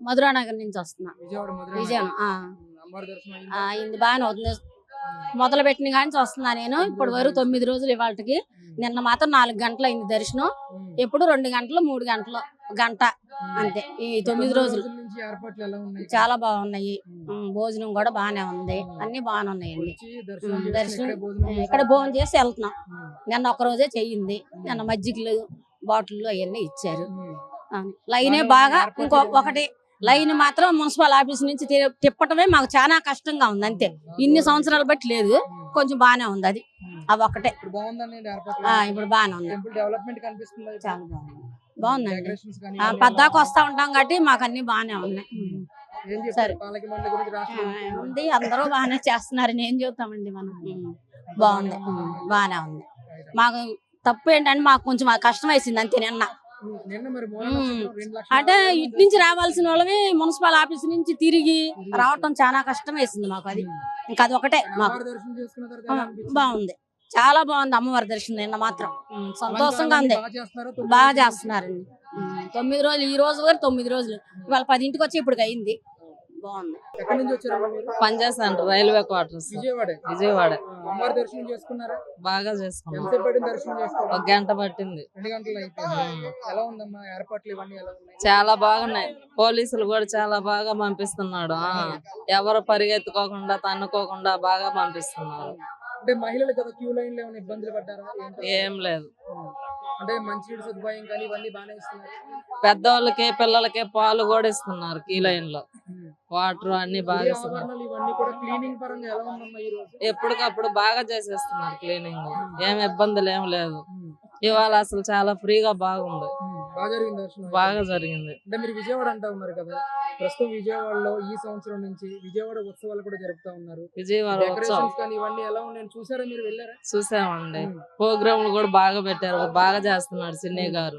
మధురానగర్ నుంచి వస్తున్నా. విజయవాడ మధుర అయిందా? బాగానే అవుతుంది. మొదలు పెట్టిన కానీ వస్తున్నా నేను. ఇప్పుడు వరకు తొమ్మిది రోజులు ఇవాళకి. నిన్న మాత్రం నాలుగు గంటలు అయింది దర్శనం. ఎప్పుడు రెండు గంటలు మూడు గంటలు గంట. అంతే. ఈ తొమ్మిది రోజులు చాలా బాగున్నాయి. భోజనం కూడా బాగానే ఉంది. అన్ని బాగానే ఉన్నాయండి. దర్శనం ఇక్కడే భోజనం చేసి వెళ్తున్నాం. నిన్న ఒక రోజే చెయ్యింది నిన్న మజ్జిగలు బాటిల్ అవన్నీ ఇచ్చారు. లైనే బాగా ఇంకో. ఒకటి లైన్ మాత్రం మున్సిపల్ ఆఫీస్ నుంచి తిప్పటమే మాకు చాలా కష్టంగా ఉంది అంతే. ఇన్ని సంవత్సరాలు బట్టి లేదు. కొంచెం బాగానే ఉంది అది. అవి ఒకటే. ఇప్పుడు బాగానే ఉంది చాలా బాగుంది. బాగుందండి. పద్దాకు వస్తా ఉంటాం కాబట్టి మాకు అన్ని బాగానే ఉన్నాయి. సరే. ఉంది. అందరూ బాగానే చేస్తున్నారని ఏం చెబుతామండి మనం? బాగుంది. బాగానే ఉంది. మాకు తప్పు ఏంటంటే మాకు కొంచెం కష్టం వేసింది అంతే నిన్న. అంటే ఇటు నుంచి రావాల్సిన వాళ్ళవి మున్సిపల్ ఆఫీస్ నుంచి తిరిగి రావటం చాలా కష్టం వేసింది మాకు అది. ఇంకా అది ఒకటే మాకు? బాగుంది. చాలా బాగుంది అమ్మవారి దర్శనం నిన్న మాత్రం. సంతోషంగా ఉంది. బాగా చేస్తున్నారండి. తొమ్మిది రోజులు ఈ రోజు వరకు తొమ్మిది రోజులు. ఇవాళ పదింటికి వచ్చి ఇప్పుడు అయింది. బాగుంది. ఎక్కడి నుంచి పనిచేస్తాను రైల్వే క్వార్టర్స్. విజయవాడ? విజయవాడ. అమ్మవారి దర్శనం చేసుకున్నారా? బాగా చేసుకున్నాం. ఎంతసేపు పట్టింది దర్శనం చేసుకోవడం? ఒక గంట పట్టింది. రెండు గంటలు అయిపోయింది? ఎలా ఉందమ్మా? ఏర్పాట్లు ఇవన్నీ ఎలా ఉన్నాయి? చాలా బాగున్నాయి. పోలీసులు కూడా చాలా బాగా పంపిస్తున్నాడు. ఆ, ఎవరు పరిగెత్తుకోకుండా తన్నుకోకుండా బాగా పంపిస్తున్నారు. అంటే మహిళలు కదా క్యూ లైన్లో ఏమైనా ఇబ్బందులు పడ్డారా? ఏంటి? ఏం లేదు. అంటే మంచినీటి సదుపాయం కానీ ఇవన్నీ బాగానే ఇస్తున్నారు. పెద్దవాళ్ళకి పిల్లలకి పాలు కూడా ఇస్తున్నారు కీ లైన్లో వాటర్ అన్ని బాగా ఇస్తున్నారు. ఈ ఎప్పటికప్పుడు బాగా చేసేస్తున్నారు క్లీనింగ్. ఏం ఇబ్బందులు ఏం లేదు. ఇవాళ అసలు చాలా ఫ్రీగా బాగుంది. బాగా జరిగింది దర్శనం బాగా జరిగింది. అంటే మీరు విజయవాడ అంటా ఉన్నారు కదా ప్రస్తుతం విజయవాడలో ఈ సంవత్సరం నుంచి విజయవాడ ఉత్సవాలు కూడా జరుపుతా ఉన్నారు. విజయవాడ ఇవన్నీ ఎలా ఉన్నాయి? చూసారా మీరు వెళ్ళారా? చూసామండి. ప్రోగ్రాంలు కూడా బాగా పెట్టారు. బాగా చేస్తున్నాడు సిన్ని గారు.